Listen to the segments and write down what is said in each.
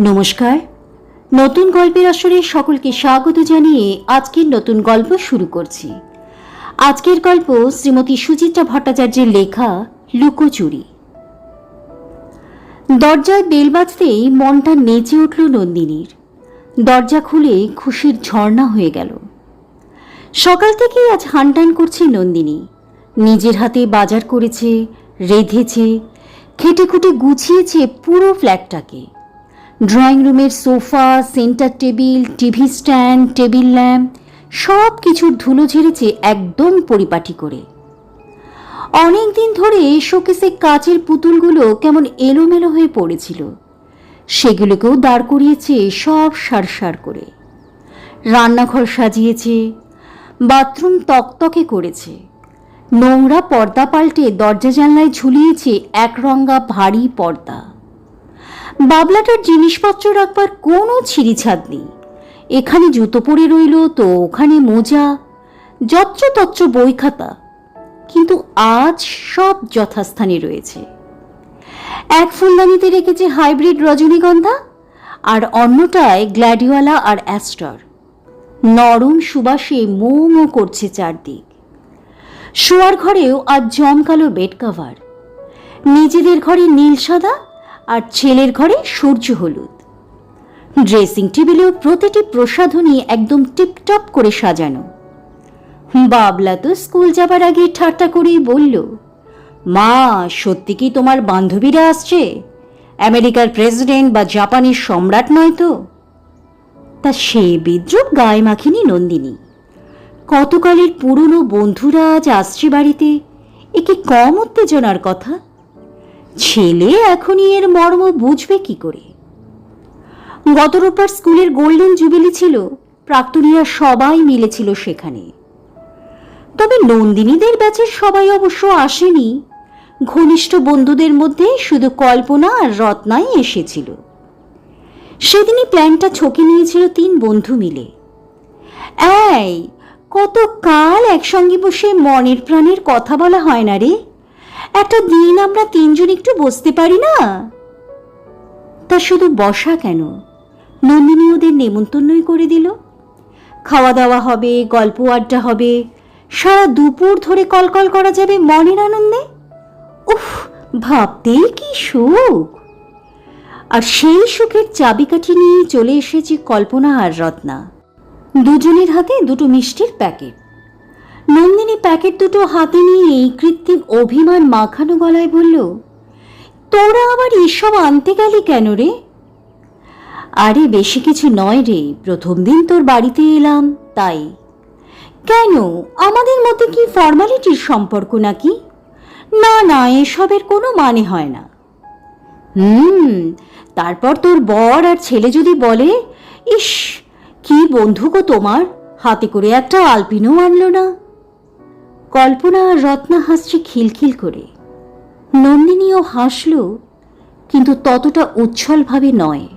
নমস্কার। নতুন গল্পের আসরে সকলকে স্বাগত জানিয়ে আজকের নতুন গল্প শুরু করছি। আজকের গল্প শ্রীমতী সুচিত্রা ভট্টাচার্যের লেখা, লুকোচুরি। দরজায় বেল বাজতেই মনটা নেচে উঠল নন্দিনীর। দরজা খুলে খুশির ঝর্ণা হয়ে গেল। সকাল থেকেই আজ হানটান করছে নন্দিনী। নিজের হাতে বাজার করেছে, রেধেছে খেটে খুঁটে গুছিয়েছে পুরো ফ্ল্যাটটাকে। ড্রয়িং রুমের sofa, centre table, TV stand, table lamp, সব কিছুর ধুলো ঝেড়েছে একদম পরিপাটি করে। অনেক দিন ধরে শোকেসে কাচের পুতুলগুলো কেমন এলোমেলো হয়ে পড়েছিল। সেগুলোকেও দাঁড় করিয়েছে সব সার সার করে। রান্নাঘর সাজিয়েছে, বাথরুম তকতকে করেছে। নোংরা পর্দা পাল্টে দরজা জানলায় ঝুলিয়েছে একরঙ্গা ভারী পর্দা। বাবলাটার জিনিসপত্র রাখবার কোনো ছিঁড়িছাদ নেই এখানে জুতো পরে রইল, তো ওখানে মোজা যত্র তত্র বই খাতা। কিন্তু আজ সব যথাস্থানে রয়েছে। এক ফুলদানিতে রেখেছে হাইব্রিড রজনীগন্ধা, আর অন্যটায় গ্ল্যাডিওয়ালা আর অ্যাস্টর। নরম সুবাসে মো মো করছে চারদিক। শোয়ার ঘরেও আজ জমকালো বেড কাভার। নিজেদের ঘরে নীল সাদা আর ছেলের ঘরে সূর্য হলুদ। ড্রেসিং টেবিলেও প্রতিটি প্রসাধনী একদম টিপটপ করে সাজানো। বাবলা তো স্কুল যাবার আগে ঠাট্টা করেই বলল, মা, সত্যি কি তোমার বান্ধবীরা আসছে? আমেরিকার প্রেসিডেন্ট বা জাপানের সম্রাট নয় তো? তা সে বিদ্রুপ গায়ে মাখিনি নন্দিনী। কতকালের পুরনো বন্ধুরা আজ আসছে বাড়িতে? একে কম উত্তেজনার কথা? ছেলে এখনই এর মর্ম বুঝবে কি করে? গত রোববার স্কুলের গোল্ডেন জুবিলি ছিল, প্রাক্তনীরা সবাই মিলেছিল সেখানে। তবে নন্দিনীদের ব্যাচের সবাই অবশ্য আসেনি। ঘনিষ্ঠ বন্ধুদের মধ্যে শুধু কল্পনা আর রত্নাই এসেছিল। সেদিনই প্ল্যানটা ছকে নিয়েছিল তিন বন্ধু মিলে। এই কত কাল একসঙ্গে বসে মনের প্রাণের কথা বলা হয় না রে? একটা দিন আমরা তিনজন একটু বসতে পারি না? তা শুধু বসা কেন? নন্দিনী ওদের নেমন্তন্নই করে দিল। খাওয়া দাওয়া হবে গল্প আড্ডা হবে, সারা দুপুর ধরে কলকল করা যাবে মনের আনন্দে? উফ, ভাবতেই কি সুখ! আর সেই সুখের চাবিকাঠি নিয়ে চলে এসেছে কল্পনা আর রত্না। দুজনের হাতে দুটো মিষ্টির প্যাকেট। নন্দিনী প্যাকেট দুটো হাতে নিয়ে এই কৃত্রিম অভিমান মাখানো গলায় বলল, তোরা আবার এসব আনতে গেলি কেন রে? আরে, বেশি কিছু নয় রে, প্রথম দিন তোর বাড়িতে এলাম, তাই। কেন? আমাদের মধ্যে কি ফর্মালিটির সম্পর্ক নাকি? না না, এসবের কোনো মানে হয় না। হুম, তারপর তোর বর আর ছেলে যদি বলে, ইস, কি বন্ধু গো তোমার, হাতে করে একটা আলপিনও আনলো না। কল্পনা আর রত্না হাসছে খিলখিল করে। নন্দিনীও হাসল, কিন্তু ততটা উচ্ছলভাবে নয়।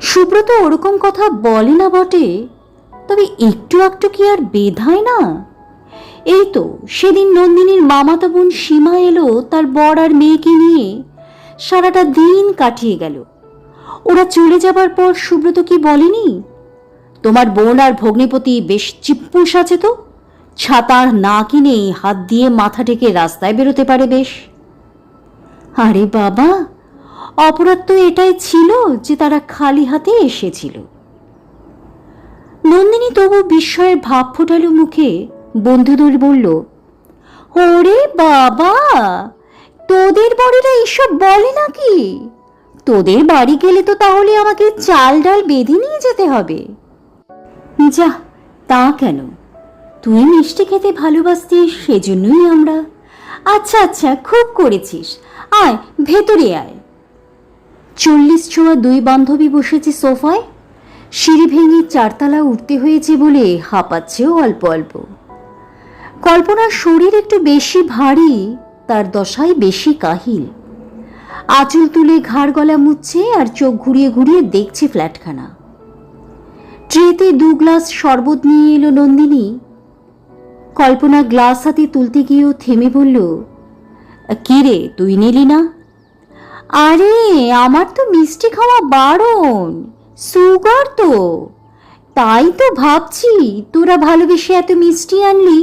সুব্রত ওরকম কথা বলে না বটে, তবে একটু একটু কি আর বেধায় না? এই তো, সেদিন নন্দিনীর মামাতো বোন সীমা এলো তার বর আর মেয়েকে নিয়ে। সারাটা দিন কাটিয়ে গেল। ওরা চলে যাবার পর সুব্রত কি বলেনি? তোমার বোন আর ভগ্নিপতি বেশ চিপ্পুস আছে তো? ছাতা না কিনেই হাত দিয়ে মাথা ঢেকে রাস্তায় বেরোতে পারে বেশ। আরে বাবা, অপরাধ তো এটাই ছিল যে তারা খালি হাতে এসেছিল। নন্দিনী তবু বিস্ময়ের ভাব ফোটালো মুখে। বন্ধুদের বলল, ওরে বাবা, তোদের বড়েরা এসব বলে নাকি? তোদের বাড়ি গেলে তো তাহলে আমাকে চাল ডাল বেঁধে নিয়ে যেতে হবে। যা, তা কেন? তুই মিষ্টি খেতে ভালোবাসতিস, সেজন্যই আমরা। আচ্ছা আচ্ছা খুব করেছিস। আয়, ভেতরে আয়। চল্লিশ ছোঁয়া দুই বান্ধবী বসেছে সোফায়। সিঁড়ি ভেঙে চারতলা উঠতে হয়েছে বলে হাঁপাচ্ছেও অল্প অল্প। কল্পনার শরীর একটু বেশি ভারী, তার দশায় বেশি কাহিল। আঁচল তুলে ঘাড় গলা মুচ্ছে আর চোখ ঘুরিয়ে ঘুরিয়ে দেখছে ফ্ল্যাটখানা। ট্রেতে দু গ্লাস শরবত নিয়ে এলো নন্দিনী। কল্পনা গ্লাস হাতে তুলতে গিয়েও থেমে বলল, কি রে, তুই নিলি না? আরে, আমার তো মিষ্টি খাওয়া বারণ, সুগার তো। তাই তো ভাবছি, তোরা ভালোবেসে এত মিষ্টি আনলি,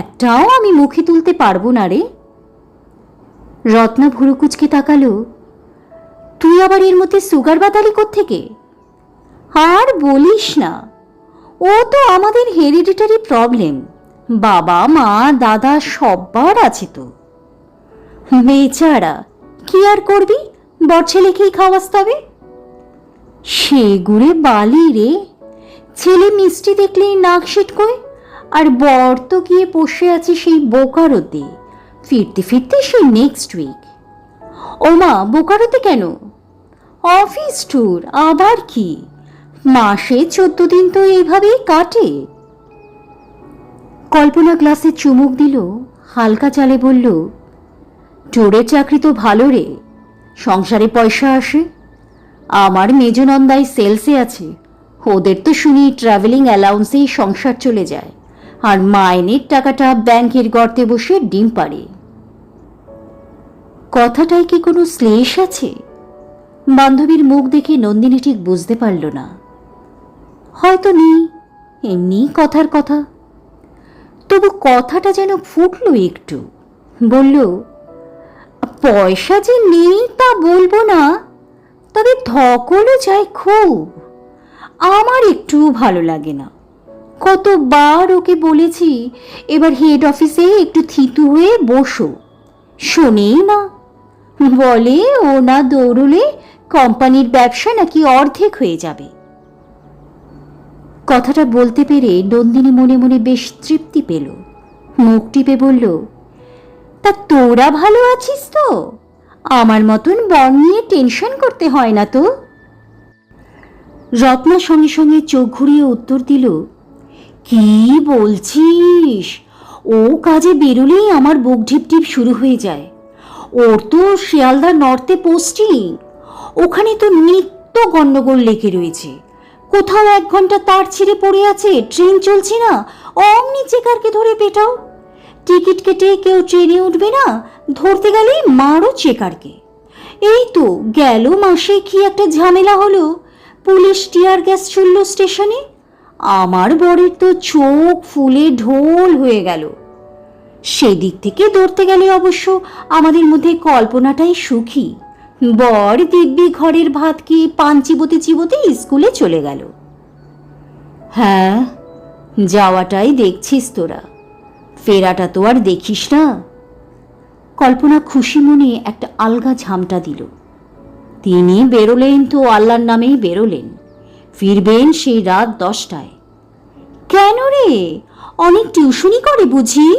একটাও আমি মুখে তুলতে পারব না রে। রত্না ভুরুকুচকে তাকালো, তুই আবার এর মধ্যে সুগার বাতালি থেকে আর বলিস না, ও তো আমাদের হেরিডিটারি প্রবলেম বাবা, মা, দাদা সব্বার আছে তো। বেচারা কি আর করবি? বর ছেলেকেই খাওয়াস তবে? সে গুড়ে বালি রে। ছেলে মিষ্টি দেখলেই নাক সিটকোয় আর বর তো গিয়ে বসে আছে সেই বোকারোতে। ফিরতে ফিরতে সেই নেক্সট উইক ও মা, বোকারোতে কেন? অফিস ট্যুর আবার কি? মাসে চোদ্দ দিন তো এইভাবেই কাটে। কল্পনা গ্লাসে চুমুক দিল, হালকা চালে বলল ট্যুরের চাকরি তো ভালো রে, সংসারে পয়সা আসে। আমার মেজনন্দাই সেলসে আছে, ওদের তো শুনি ট্রাভেলিং অ্যালাউন্সেই সংসার চলে যায়, আর মাইনের টাকাটা ব্যাংকের গর্তে বসে ডিম পাড়ে। কথাটায় কি কোনো শ্লেষ আছে? বান্ধবীর মুখ দেখে নন্দিনী ঠিক বুঝতে পারল না। হয়তো নেই, এমনি কথার কথা। তবু কথাটা যেন ফুটলো একটু। বলল, পয়সা যে নেই তা বলব না, তবে ধকলও যায় খুব। আমার একটু ভালো লাগে না। কতবার ওকে বলেছি, এবার হেড অফিসে একটু থিতু হয়ে বসো। শোনেই না। বলে ও না দৌড়লে কোম্পানির ব্যবসা নাকি অর্ধেক হয়ে যাবে। কথাটা বলতে পেরে নন্দিনী মনে মনে বেশ তৃপ্তি পেল। মুখ টিপে বলল, তা তোরা ভালো আছিস তো? আমার মতন বন নিয়ে টেনশন করতে হয় না তো? রত্না সঙ্গে সঙ্গে চোখ ঘুরিয়ে উত্তর দিল, কি বলছিস? ও কাজে বেরোলেই আমার বুক ঢিপ ঢিপ শুরু হয়ে যায়। ওর তো শিয়ালদা নর্থে পোস্টিং ওখানে তো নিত্য গণ্ডগোল লেগে রয়েছে। কোথাও এক ঘণ্টা তার ছিঁড়ে পড়ে আছে, ট্রেন চলছে না। অমনি চেকারকে ধরে পেটাও। টিকিট কেটে কেউ ট্রেনে উঠবে না, ধরতে গেলেই মারও চেকারকে। এই তো গেল মাসে কি একটা ঝামেলা হলো। পুলিশ টিয়ার গ্যাস ছুড়ল স্টেশনে। আমার বরের তো চোখ ফুলে ঢোল হয়ে গেল। সেদিক থেকে ধরতে গেলে অবশ্য আমাদের মধ্যে কল্পনাটাই সুখী। বর দিব্যি ঘরের ভাত কি পান চিবোতে চিবোতে স্কুলে চলে গেল। হ্যাঁ যাওয়াটাই দেখছিস তোরা। ফেরাটা তো আর দেখিস না। কল্পনা খুশি মনে একটা আলগা ঝামটা দিল। তিনি বেরোলেন তো আল্লাহর নামেই বেরোলেন। ফিরবেন সেই রাত দশটায়। কেন রে? অনেক টিউশনি করে বুঝি?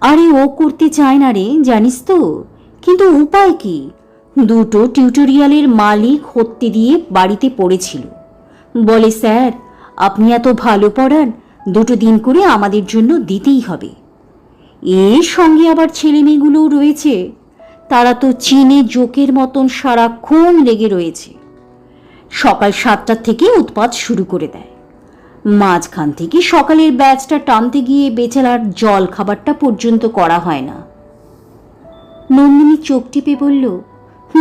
আরে ও করতে চায় না রে, জানিস তো। কিন্তু উপায় কি? দুটো টিউটোরিয়ালের মালিক হত্যে দিয়ে বাড়িতে পড়েছিল। বলে, স্যার, আপনি এত ভালো পড়ান, দুটো দিন করে আমাদের জন্য দিতেই হবে। এর সঙ্গে আবার ছেলে মেয়েগুলোও রয়েছে। তারা তো চীনে জোকের মতন সারাক্ষণ লেগে রয়েছে। সকাল সাতটার থেকে উৎপাত শুরু করে দেয়। মাঝখান থেকে সকালের ব্যাচটা টানতে গিয়ে বেচারার জল খাবারটা পর্যন্ত করা হয় না। নন্দিনী চোখ টিপে বলল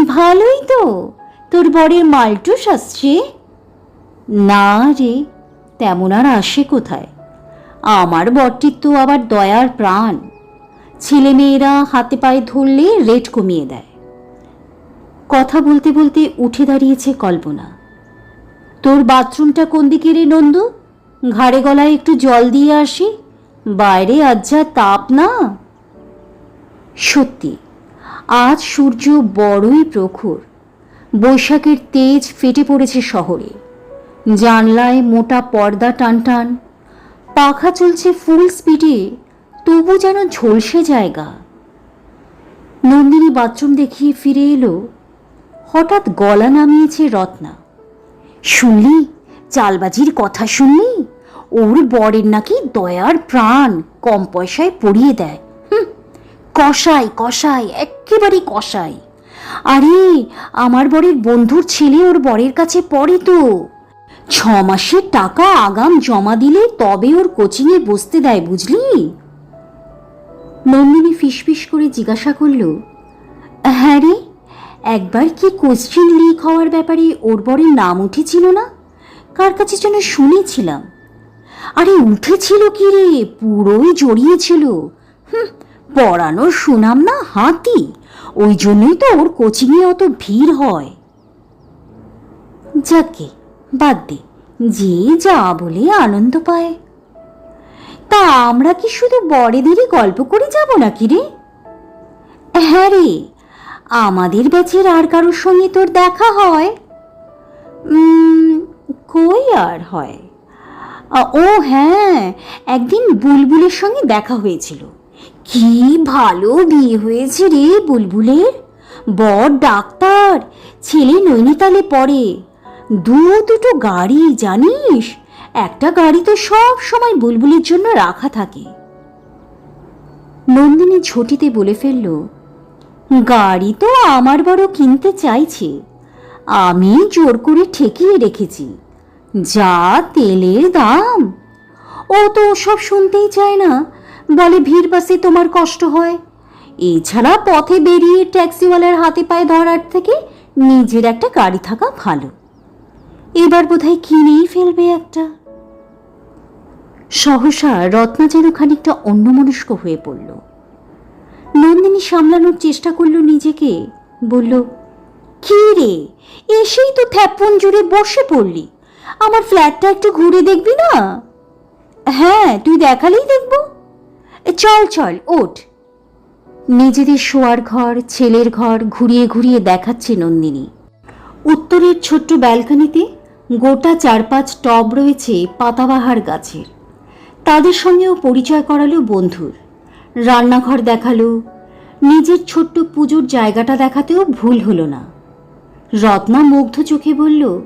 ভালোই তো। তোর বরের মালটুস আসছে? না রে, তেমন আর আসে কোথায়? আমার বরটির তো আবার দয়ার প্রাণ। ছেলে মেয়েরা হাতে পায়ে ধরলে রেট কমিয়ে দেয়। কথা বলতে বলতে উঠে দাঁড়িয়েছে কল্পনা। তোর বাথরুমটা কোন দিকে রে নন্দু? ঘাড়ে গলায় একটু জল দিয়ে আসি। বাইরে আজ যা তাপ না? সত্যি আজ সূর্য বড়ই প্রখর। বৈশাখের তেজ ফেটে পড়েছে শহরে। জানলায় মোটা পর্দা টান টান পাখা চলছে ফুল স্পিডে তবু যেন ঝলসে জায়গা। নন্দিনী বাথরুম দেখিয়ে ফিরে এলো। হঠাৎ গলা নামিয়েছে রত্না। শুনলি, চালবাজির কথা শুনলি? ওর বরের নাকি দয়ার প্রাণ কম পয়সায় পড়িয়ে দেয়। কষাই কষাই একেবারে কষাই আরে, আমার বরের বন্ধুর ছেলে ওর বরের কাছে পড়ে তো। ছ মাসের টাকা আগাম জমা দিলে তবে ওর কোচিংয়ে বসতে দেয়, বুঝলি? নন্দিনী ফিসফিস করে জিজ্ঞাসা করল হ্যাঁ রে, একবার কি কোশ্চিন লিক হওয়ার ব্যাপারে ওর বরের নাম উঠেছিল না? কার কাছে যেন শুনেছিলাম? আরে, উঠেছিল কি রে? পুরোই জড়িয়েছিল হুম পড়ানোর সুনাম না হাতি? ওই জন্যই তো ওর কোচিংয়ে অত ভিড় হয়। যাকে, বাদ দে, যে যা বলে আনন্দ পায়। তা আমরা কি শুধু বড়েদেরই গল্প করে যাব নাকি রে? হ্যাঁ রে, আমাদের ব্যাচের আর কারোর সঙ্গে তোর দেখা হয়? কই আর হয়? ও হ্যাঁ একদিন বুলবুলের সঙ্গে দেখা হয়েছিল। কি ভালো বিয়ে হয়েছে রে বুলবুলের? বড় ডাক্তার, ছেলে নৈনিতালে পড়ে। দু দুটো গাড়ি, জানিস? একটা গাড়ি তো সব সময় বুলবুলের জন্য রাখা থাকে। নন্দিনী ঝটিতে বলে ফেলল, গাড়ি তো আমার বড় কিনতে চাইছে। আমি জোর করে ঠেকিয়ে রেখেছি। যা তেলের দাম। ও তো ওসব শুনতেই চায় না। বলে ভিড় বাসে তোমার কষ্ট হয়। এছাড়া পথে বেরিয়ে ট্যাক্সিওয়ালার হাতে পায়ে ধরার থেকে নিজের একটা গাড়ি থাকা ভালো। এবার বোধহয় কিনেই ফেলবে একটা। সহসা রত্না যেন খানিকটা অন্যমনস্ক হয়ে পড়ল। নন্দিনী সামলানোর চেষ্টা করল নিজেকে, বলল, কি রে? এসেই তো থ্যাপন জুড়ে বসে পড়লি। আমার ফ্ল্যাটটা একটু ঘুরে দেখবি না? হ্যাঁ তুই দেখালেই দেখব। চল চল, ওঠ। নিজেদের শোয়ার ঘর, ছেলের ঘর ঘুরিয়ে ঘুরিয়ে দেখাচ্ছে নন্দিনী। উত্তরের ছোট্ট ব্যালকনিতে গোটা চার পাঁচ টব রয়েছে পাতাবাহার গাছের। তাদের সঙ্গেও পরিচয় করালো বন্ধুর। রান্নাঘর দেখাল। নিজের ছোট্ট পুজোর জায়গাটা দেখাতেও ভুল হলো না। রত্না মুগ্ধ চোখে বলল,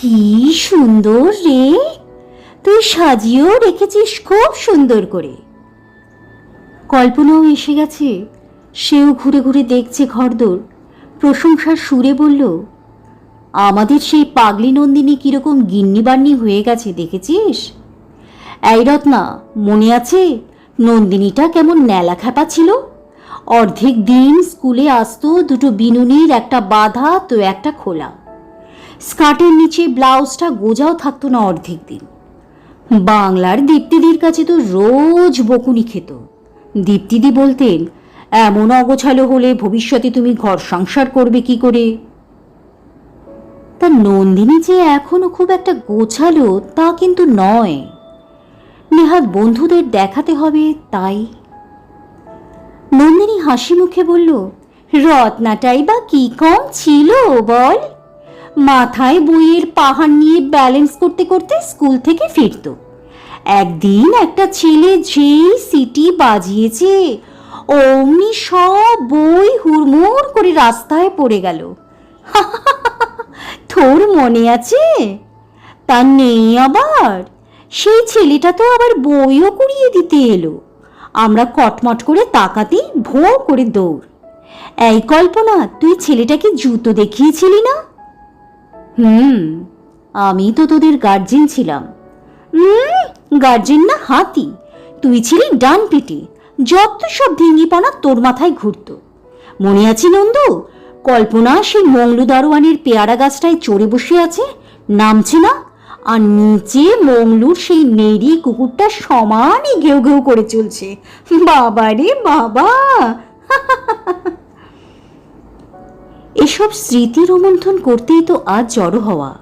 কি সুন্দর রে! তুই সাজিয়েও রেখেছিস খুব সুন্দর করে। কল্পনাও এসে গেছে। সেও ঘুরে ঘুরে দেখছে ঘরদোর। প্রশংসার সুরে বলল, আমাদের সেই পাগলি নন্দিনী কীরকম গিন্নিবান্নি হয়ে গেছে, দেখেছিস? এই রত্না, মনে আছে? নন্দিনীটা কেমন ন্যালা খ্যাপা ছিল? অর্ধেক দিন স্কুলে আসতো, দুটো বিনুনির, একটা বাধা, তো একটা খোলা। স্কার্টের নিচে ব্লাউজটা গোজাও থাকতো না অর্ধেক দিন। বাংলার দীপ্তিদির কাছে তো রোজ বকুনি খেত। দীপ্তিদি বলতেন, এমন অগোছালো হলে ভবিষ্যতে তুমি ঘর সংসার করবে কি করে? তা নন্দিনী যে এখনও খুব একটা গোছালো তা কিন্তু নয়। নেহাত বন্ধুদের দেখাতে হবে তাই। নন্দিনী হাসি মুখে বলল, রত্নাটাই বা কি কম ছিল বল। মাথায় বইয়ের পাহাড় নিয়ে ব্যালেন্স করতে করতে স্কুল থেকে ফিরত। একদিন একটা ছেলে যেই সিটি বাজিয়েছে, অমনি সব বই হুড়মুড় করে রাস্তায় পড়ে গেল। তোর মনে আছে? তা নেই আবার। সেই ছেলেটা তো আবার বইও কুড়িয়ে দিতে এলো। আমরা কটমট করে তাকাতেই ভো করে দৌড়। এই কল্পনা, তুই ছেলেটাকে জুতো দেখিয়েছিলি না? হুম, আমি তো তোদের গার্জেন ছিলাম। হুম গার্জেন না হাতি? তুই ছিলি ডান পিটে যত সব ঢিঙ্গিপনা তোর মাথায় ঘুরত। মনে আছে নন্দু? কল্পনা সেই মংলু দারোয়ানের পেয়ারা গাছটায় চড়ে বসে আছে, নামছে না? আর নিচে মংলুর সেই নেড়ি কুকুরটা সমানই ঘেউ ঘেউ করে চলছে। বাবা রে বাবা! এসব স্মৃতি রোমন্থন করতেই তো আজ জড়ো হওয়া।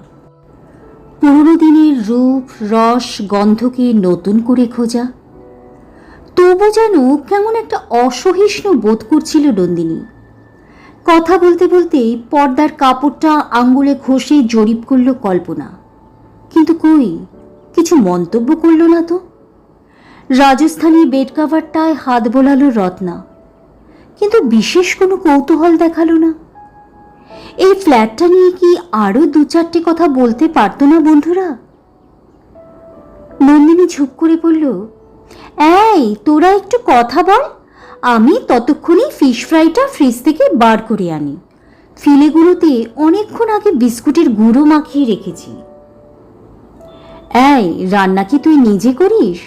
পুরনো দিনের রূপ, রস, গন্ধকে নতুন করে খোঁজা। তবু যেন কেমন একটা অসহিষ্ণু বোধ করছিল নন্দিনী। কথা বলতে বলতেই পর্দার কাপড়টা আঙ্গুলে ঘষে জরিপ করল কল্পনা। কিন্তু কই, কিছু মন্তব্য করল না তো? রাজস্থানী বেড কাভারটায় হাত বোলালো রত্না। কিন্তু বিশেষ কোনো কৌতূহল দেখাল না। এই ফ্ল্যাটটা নিয়ে কি আরও দু চারটে কথা বলতে পারতো না বন্ধুরা? নন্দিনী ঝুপ করে বলল, এই, তোরা একটু কথা বল। আমি ততক্ষণই ফিশ ফ্রাইটা ফ্রিজ থেকে বার করে আনি। ফিলেগুলোতে অনেকক্ষণ আগে বিস্কুটের গুঁড়ো মাখিয়ে রেখেছি। এই, রান্না কি তুই নিজে করিস?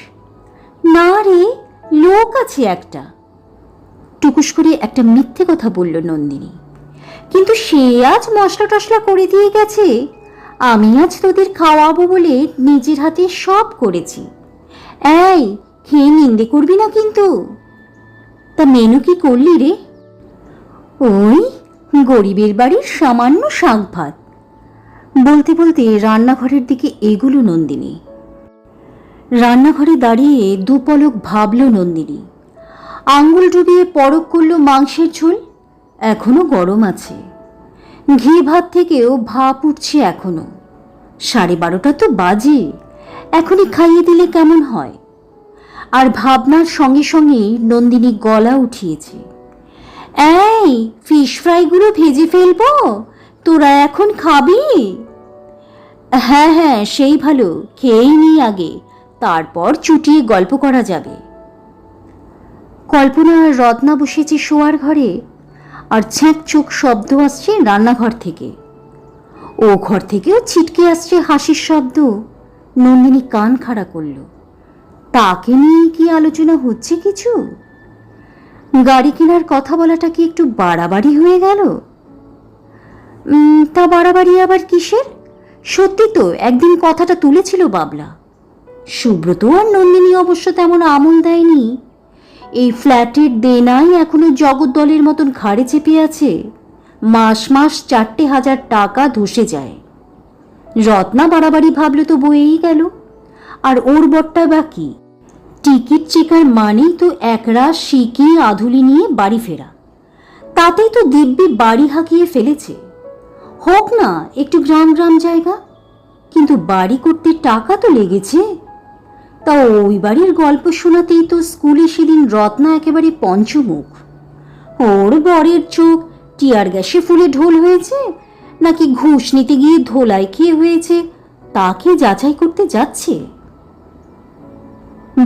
না রে, লোক আছে একটা। টুকুস করে একটা মিথ্যে কথা বলল নন্দিনী। কিন্তু সে আজ মশলা টশলা করে দিয়ে গেছে। আমি আজ তোদের খাওয়াবো বলে নিজের হাতে সব করেছি। এই, খেয়ে নিন্দে করবি না কিন্তু। তা মেনু কি করলি রে? ওই, গরিবের বাড়ির সামান্য শাক ভাত বলতে বলতে রান্নাঘরের দিকে এগুলো নন্দিনী। রান্নাঘরে দাঁড়িয়ে দুপলক ভাবল নন্দিনী। আঙ্গুল ডুবিয়ে পরক করল মাংসের ঝোল। এখনও গরম আছে। ঘি ভাত থেকেও ভাপ উঠছে এখনও। সাড়ে বারোটা তো বাজে। এখনই খাইয়ে দিলে কেমন হয়? আর ভাবনার সঙ্গে সঙ্গেই নন্দিনী গলা উঠিয়েছে। এই ফিশ ফ্রাইগুলো ভেজে ফেলব? তোরা এখন খাবি? হ্যাঁ হ্যাঁ সেই ভালো। খেয়েই নি আগে। তারপর চুটিয়ে গল্প করা যাবে। কল্পনা রত্না বসেছে শোয়ার ঘরে। আর ছ্যাঁক চোখ শব্দ আসছে রান্নাঘর থেকে। ও ঘর থেকেও ছিটকে আসছে হাসির শব্দ। নন্দিনী কান খাড়া করল। তাকে নিয়ে কি আলোচনা হচ্ছে কিছু? গাড়ি কেনার কথা বলাটা কি একটু বাড়াবাড়ি হয়ে গেল? তা বাড়াবাড়ি আবার কিসের? সত্যি তো, একদিন কথাটা তুলেছিল বাবলা। সুব্রত আর নন্দিনী অবশ্য তেমন আমল দেয়নি। এই ফ্ল্যাটের দেনাই এখনও জগদ্দলের মতন ঘাড়ে চেপে আছে। মাস মাস চারটে হাজার টাকা ধসে যায়। রত্না বাড়াবাড়ি ভাবলে তো বয়েই গেল। আর ওর বটটা বা কি টিকিট চেকার মানেই তো একরা শিকি আধুলি নিয়ে বাড়ি ফেরা। তাতেই তো দিব্যি বাড়ি হাঁকিয়ে ফেলেছে। হোক না, একটু গ্রাম গ্রাম জায়গা। কিন্তু বাড়ি করতে টাকা তো লেগেছে। তা ওই বাড়ির গল্প শোনাতেই তো স্কুলে সেদিন রত্না একেবারে পঞ্চমুখ। ওর বরের চোখ টিয়ার গ্যাসে ফুলে ঢোল হয়েছে, নাকি ঘুষ নিতে গিয়ে ধোলাই খেয়ে হয়েছে, তাকে যাচাই করতে যাচ্ছে।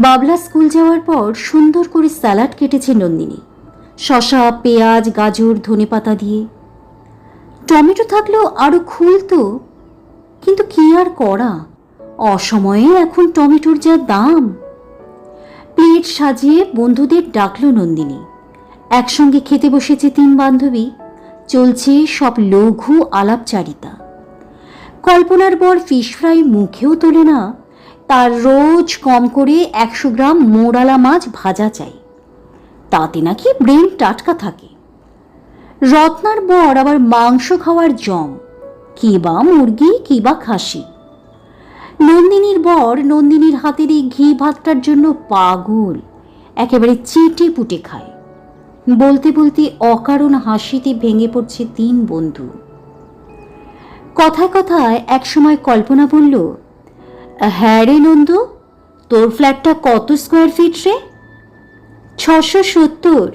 বাবলা স্কুল যাওয়ার পর সুন্দর করে স্যালাড কেটেছে নন্দিনী, শশা, পেঁয়াজ, গাজর ধনেপাতা দিয়ে। টমেটো থাকলেও আরও খুলতো, কিন্তু কি আর করা? অসময়ে এখন টমেটোর যা দাম। প্লেট সাজিয়ে বন্ধুদের ডাকলো নন্দিনী। একসঙ্গে খেতে বসেছে তিন বান্ধবী। চলছে সব লঘু আলাপচারিতা। কল্পনার পর ফিশ ফ্রাই মুখেও তোলে না। তার রোজ কম করে একশো গ্রাম মোড়ালা মাছ ভাজা চাই। তাতে নাকি ব্রেন টাটকা থাকে। রত্নার বর আবার মাংস খাওয়ার জম। কি বা মুরগি, কি বা খাসি। নন্দিনীর বর নন্দিনীর হাতের এই ঘি ভাতটার জন্য পাগল। একেবারে চেটে পুটে খায়। বলতে বলতে অকারণ হাসিতে ভেঙে পড়ছে তিন বন্ধু। কথায় কথায় একসময় কল্পনা বলল হ্যাঁ রে নন্দু, তোর ফ্ল্যাটটা কত স্কোয়ার ফিট রে? ছশো সত্তর।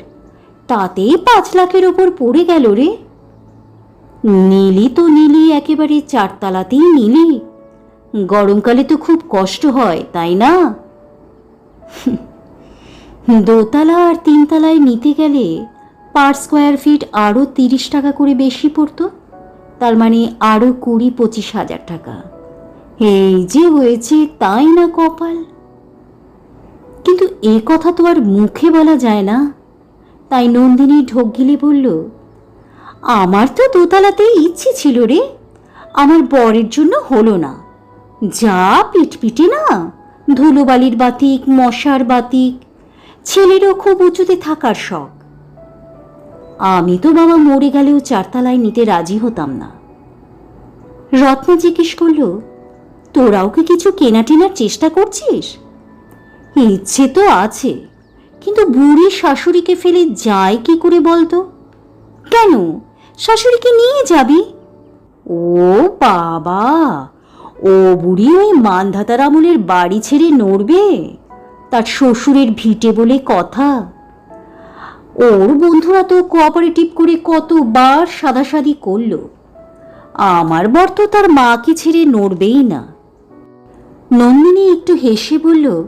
তাতেই পাঁচ লাখের ওপর পড়ে গেল রে। নীলি তো নীলি, একেবারে চারতলাতেই নীলি। গরমকালে তো খুব কষ্ট হয়, তাই না? দোতলা আর তিনতলায় নিতে গেলে পার স্কোয়ার ফিট আরও তিরিশ টাকা করে বেশি পড়তো, তার মানে আরও কুড়ি পঁচিশ হাজার টাকা। এই যে হয়েছে, তাই না কপাল? কিন্তু এ কথা তো আর মুখে বলা যায় না। তাই নন্দিনী ঢোক গিলে বলল, আমার তো দোতলাতেই ইচ্ছে ছিল রে, আমার বরের জন্য হলো না। যা পিটপিটে না, ধুলোবালির বাতিক, মশার বাতিক, ছেলেরও খুব উঁচুতে থাকার শখ। আমি তো বাবা মরে গেলেও চারতলায় নিতে রাজি হতাম না। রত্না জিজ্ঞেস করল, তোরাও কি কিছু কেনা টেনার চেষ্টা করছিস? ইচ্ছে তো আছে, কিন্তু বুড়ি শাশুড়িকে ফেলে যায় কি করে বলতো? কেন? শাশুড়িকে নিয়ে যাবি? ও বাবা ও বুড়ি ওই মানধাতার আমলের বাড়ি ছেড়ে নড়বে? তার শ্বশুরের ভিটে বলে কথা। ওর বন্ধুরা তো কোঅপারেটিভ করে কতবার সাদাসাদি করল। আমার বর তো তার মাকে ছেড়ে নড়বেই না। নন্দিনী একটু হেসে বলল,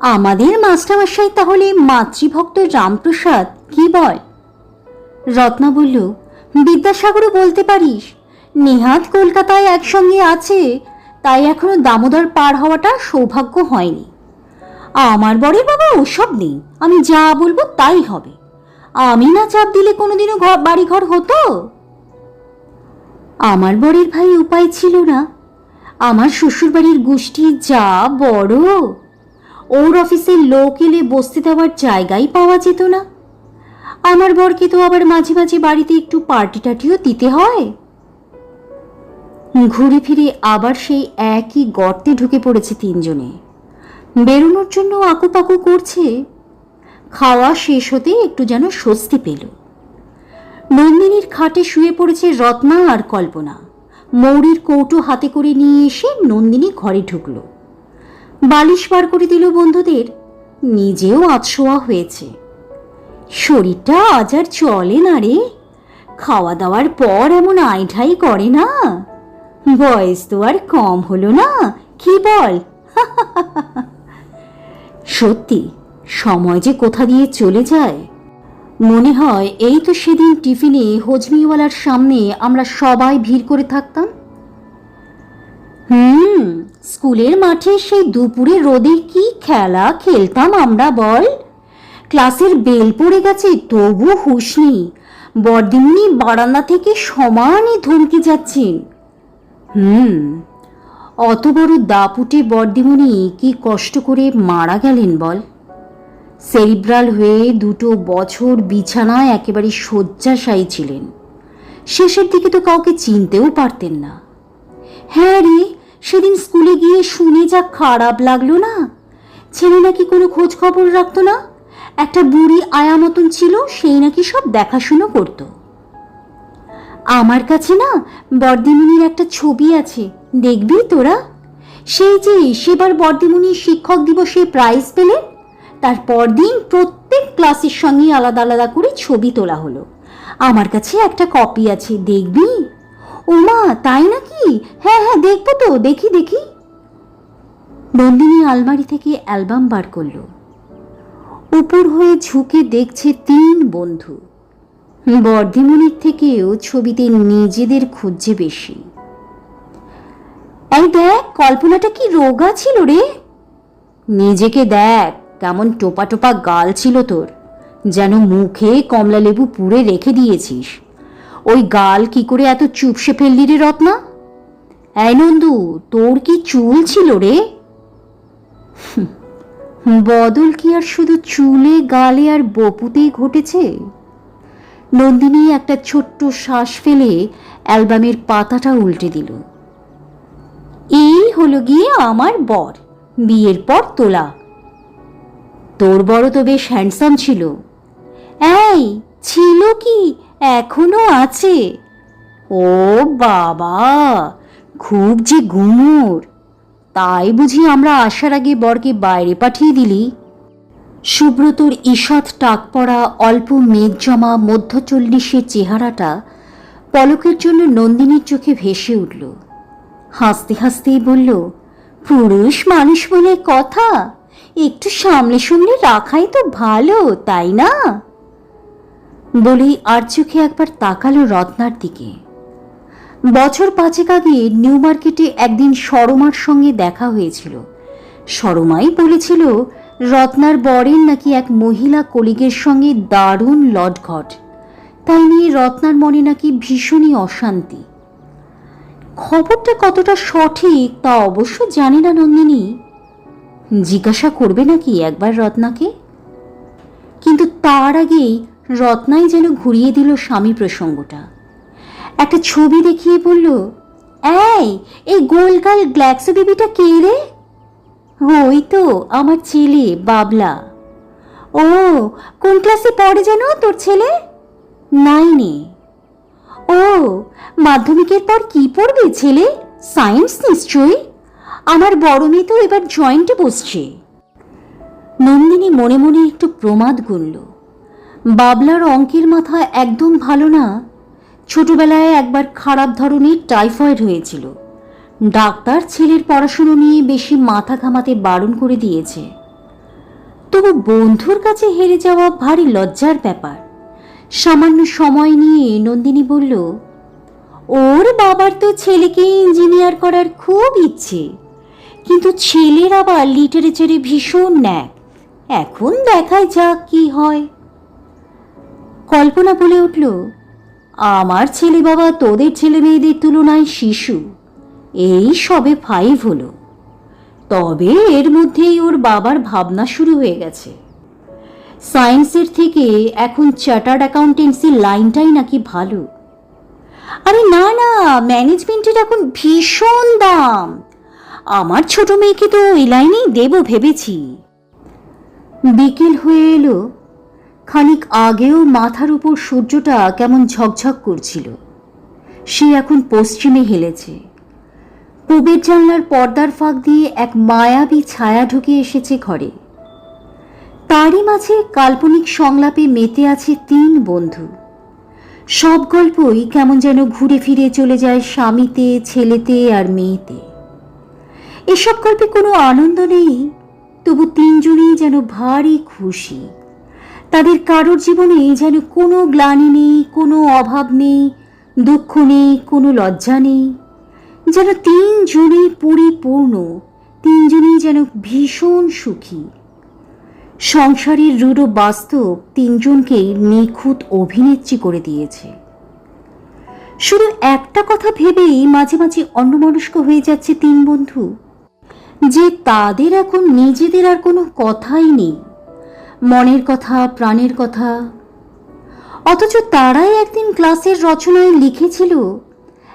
আমাদের মাস্টারমশাই তাহলে মাতৃভক্ত রামপ্রসাদ কি বল? রত্না বলল, বিদ্যাসাগরও বলতে পারিস। নেহাত কলকাতায় একসঙ্গে আছে, তাই এখনও দামোদর পার হওয়াটা সৌভাগ্য হয়নি। আমার বরের বাবা ওসব নেই, আমি যা বলব তাই হবে। আমি না চাপ দিলে কোনোদিনও ঘর বাড়িঘর হতো? আমার বরের ভাই উপায় ছিল না। আমার শ্বশুরবাড়ির গোষ্ঠী যা বড়। ওর অফিসের লোক এলে বসতে দেওয়ার জায়গাই পাওয়া যেত না। আমার বরকে তো আবার মাঝে মাঝে বাড়িতে একটু পার্টি টাটিও দিতে হয়। ঘুরে ফিরে আবার সেই একই গর্তে ঢুকে পড়েছে তিনজনে। বেরোনোর জন্য আকুপাকু করছে, খাওয়া শেষ হতে একটু যেন স্বস্তি পেল। নন্দিনীর খাটে শুয়ে পড়েছে রত্না আর কল্পনা। মৌরির কৌটো হাতে করে নিয়ে এসে নন্দিনী ঘরে ঢুকল। বালিশ বার করে দিল বন্ধুদের, নিজেও আতশোয়া হয়েছে। শরীরটা আজ আর চলে না রে, খাওয়া দাওয়ার পর এমন আইঠাই করে না? বয়স তো আর কম হলো না। কি বল? সত্যি, সময় যে কোথা দিয়ে চলে যায়? মনে হয় এই তো সেদিন টিফিনে হজমিওয়ালার সামনে আমরা সবাই ভিড় করে থাকতাম। হুম, স্কুলের মাঠে সেই দুপুরে রোদে কি খেলা খেলতাম আমরা বল? ক্লাসের বেল পড়ে গেছে তবু হুঁশ নেই। বর্দিমনি বারান্দা থেকে সমানই ধমকে যাচ্ছেন। হুম, অত বড় দাপুটে বর্দিমণি কি কষ্ট করে মারা গেলেন বল? সেরিব্রাল হয়ে দুটো বছর বিছানায় একেবারে শয্যাশায়ী ছিলেন। শেষের দিকে তো কাউকে চিনতেও পারতেন না। হ্যাঁ রে, সেদিন স্কুলে গিয়ে শুনে যা খারাপ লাগল না? ছেলে নাকি কোনো খোঁজ খবর রাখতো না? একটা বুড়ি আয়া মতন ছিল, সেই নাকি সব দেখাশুনো করত। আমার কাছে না বর্দিমণির একটা ছবি আছে, দেখবি তোরা? সেই যে সেবার বর্দিমণির শিক্ষক দিবসে প্রাইজ পেলেন তার পরদিন প্রত্যেক ক্লাসের সঙ্গে আলাদা আলাদা করে ছবি তোলা হলো। আমার কাছে একটা কপি আছে, দেখবি? ওমা, তাই নাকি? হ্যাঁ হ্যাঁ দেখব তো, দেখি দেখি। নন্দিনী আলমারি থেকে অ্যালবাম বার করল। উপর হয়ে ঝুঁকে দেখছে তিন বন্ধু। বর্ধিমনির থেকেও ছবিতে নিজেদের খুঁজছে বেশি। এই দেখ, কল্পনাটা কি রোগা ছিল রে? নিজেকে দেখ, কেমন টোপা টোপা গাল ছিল তোর। যেন মুখে কমলা লেবু পুড়ে রেখে দিয়েছিস। ওই গাল কি করে এত চুপসে ফেললি রে রত্না? এই নন্দু, তোর কি চুল ছিল রে? বদল কি আর শুধু চুলে, গালে আর বপুতেই ঘটেছে? নন্দিনী একটা ছোট্ট শ্বাস ফেলে অ্যালবামের পাতাটা উল্টে দিল। এই হলো গিয়ে আমার বর, বিয়ের পর তোলা। তোর বড় তো বেশ হ্যান্ডসাম ছিল। এই, ছিল কি? এখনও আছে। ও বাবা, খুব যে গুমোর। তাই বুঝি আমরা আসার আগে বরকে বাইরে পাঠিয়ে দিলি? সুব্রতর ঈষৎ টাক পড়া অল্প মেঘ জমা মধ্য চল্লিশের চেহারাটা পলকের জন্য নন্দিনীর চোখে ভেসে উঠল। হাসতে হাসতেই বলল, পুরুষ মানুষ বলে কথা, একটু সামনে সামলে রাখাই তো ভালো, তাই না? বলেই আর চোখে একবার তাকালো রত্নার দিকে। বছর পাঁচেক আগে নিউ মার্কেটে একদিন সরমার সঙ্গে দেখা হয়েছিল। সরমাই বলেছিল রত্নার বরের নাকি এক মহিলা কলিগের সঙ্গে দারুণ লটঘট। তাই নিয়ে রত্নার মনে নাকি ভীষণই অশান্তি। খবরটা কতটা সঠিক তা অবশ্য জানি না নন্দিনী। জিজ্ঞাসা করবে নাকি একবার রত্নাকে? কিন্তু তার আগেই রত্নাই যেন ঘুরিয়ে দিল স্বামী প্রসঙ্গটা। একটা ছবি দেখিয়ে বলল, এই এই গ্ল্যাক্সো বেবিটা কে রে? ওই তো, আমার ছেলে, বাবলা। ও, কোন ক্লাসে পড়ে যেন তোর ছেলে? নাইনে ও, মাধ্যমিকের পর কি পড়বে ছেলে? সায়েন্স নিশ্চয়ই? আমার বড় মেয়ে তো এবার জয়েন্টে বসছে। নন্দিনী মনে মনে একটু প্রমাদ গুনল। বাবলার অঙ্কের মাথা একদম ভালো না। ছোটবেলায় একবার খারাপ ধরনের টাইফয়েড হয়েছিল। ডাক্তার ছেলের পড়াশুনো নিয়ে বেশি মাথা ঘামাতে বারণ করে দিয়েছে। তবু বন্ধুর কাছে হেরে যাওয়া ভারী লজ্জার ব্যাপার। সামান্য সময় নিয়ে নন্দিনী বলল, ওর বাবার তো ছেলেকে ইঞ্জিনিয়ার করার খুব ইচ্ছে, কিন্তু ছেলের আবার লিটারেচারে ভীষণ ন্যাক। এখন দেখায় যাক কি হয়। কল্পনা বলে উঠল, আমার ছেলে বাবা তোদের ছেলে মেয়েদের তুলনায় শিশু। এই সবে ফাইভ হলো। তবে এর মধ্যেই ওর বাবার ভাবনা শুরু হয়ে গেছে। সায়েন্সের থেকে এখন চার্টার্ড অ্যাকাউন্টেন্সি লাইনটাই নাকি ভালো। আরে না না, ম্যানেজমেন্টের এখন ভীষণ দাম। আমার ছোট মেয়েকে তো ওই লাইনেই দেবো ভেবেছি। বিকেল হয়ে এলো। খানিক আগেও মাথার উপর সূর্যটা কেমন ঝকঝক করছিল। সে এখন পশ্চিমে হেলেছে। পূবের জানলার পর্দার ফাঁক দিয়ে এক মায়াবী ছায়া ঢুকে এসেছে ঘরে। তারই মাঝে কাল্পনিক সংলাপে মেতে আছে তিন বন্ধু। সব গল্পই কেমন যেন ঘুরে ফিরে চলে যায় স্বামীতে, ছেলেতে আর মেয়েতে। এসব গল্পে কোনো আনন্দ নেই, তবু তিনজনেই যেন ভারী খুশি। তাদের কারোর জীবনে যেন কোনো গ্লানি নেই, কোনো অভাব নেই, দুঃখ নেই, কোনো লজ্জা নেই। যেন তিনজনেই পরিপূর্ণ, তিনজনেই যেন ভীষণ সুখী। সংসারের রূঢ় বাস্তব তিনজনকেই নিখুঁত অভিনেত্রী করে দিয়েছে। শুধু একটা কথা ভেবেই মাঝে মাঝে অন্যমনস্ক হয়ে যাচ্ছে তিন বন্ধু। যে তাদের এখন নিজেদের আর কোনো কথাই নেই। মনের কথা, প্রাণের কথা। অথচ তারাই একদিন ক্লাসের রচনায় লিখেছিল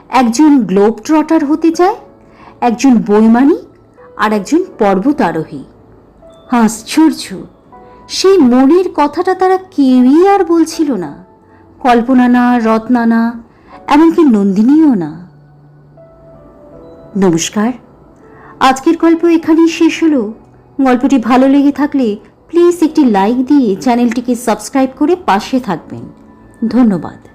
একজন গ্লোব ট্রটার হতে চায়, একজন বৈমানিক আর একজন পর্বতারোহী। আশ্চর্য! সেই মনের কথাটা তারা কেউই আর বলছিল না। কল্পনা না রত্না না এমনকি নন্দিনীও না। নমস্কার। আজকের গল্প এখানেই শেষ হলো। গল্পটি ভালো লেগে থাকলে প্লিজ একটি লাইক দিয়ে চ্যানেলটিকে সাবস্ক্রাইব করে পাশে থাকবেন। ধন্যবাদ।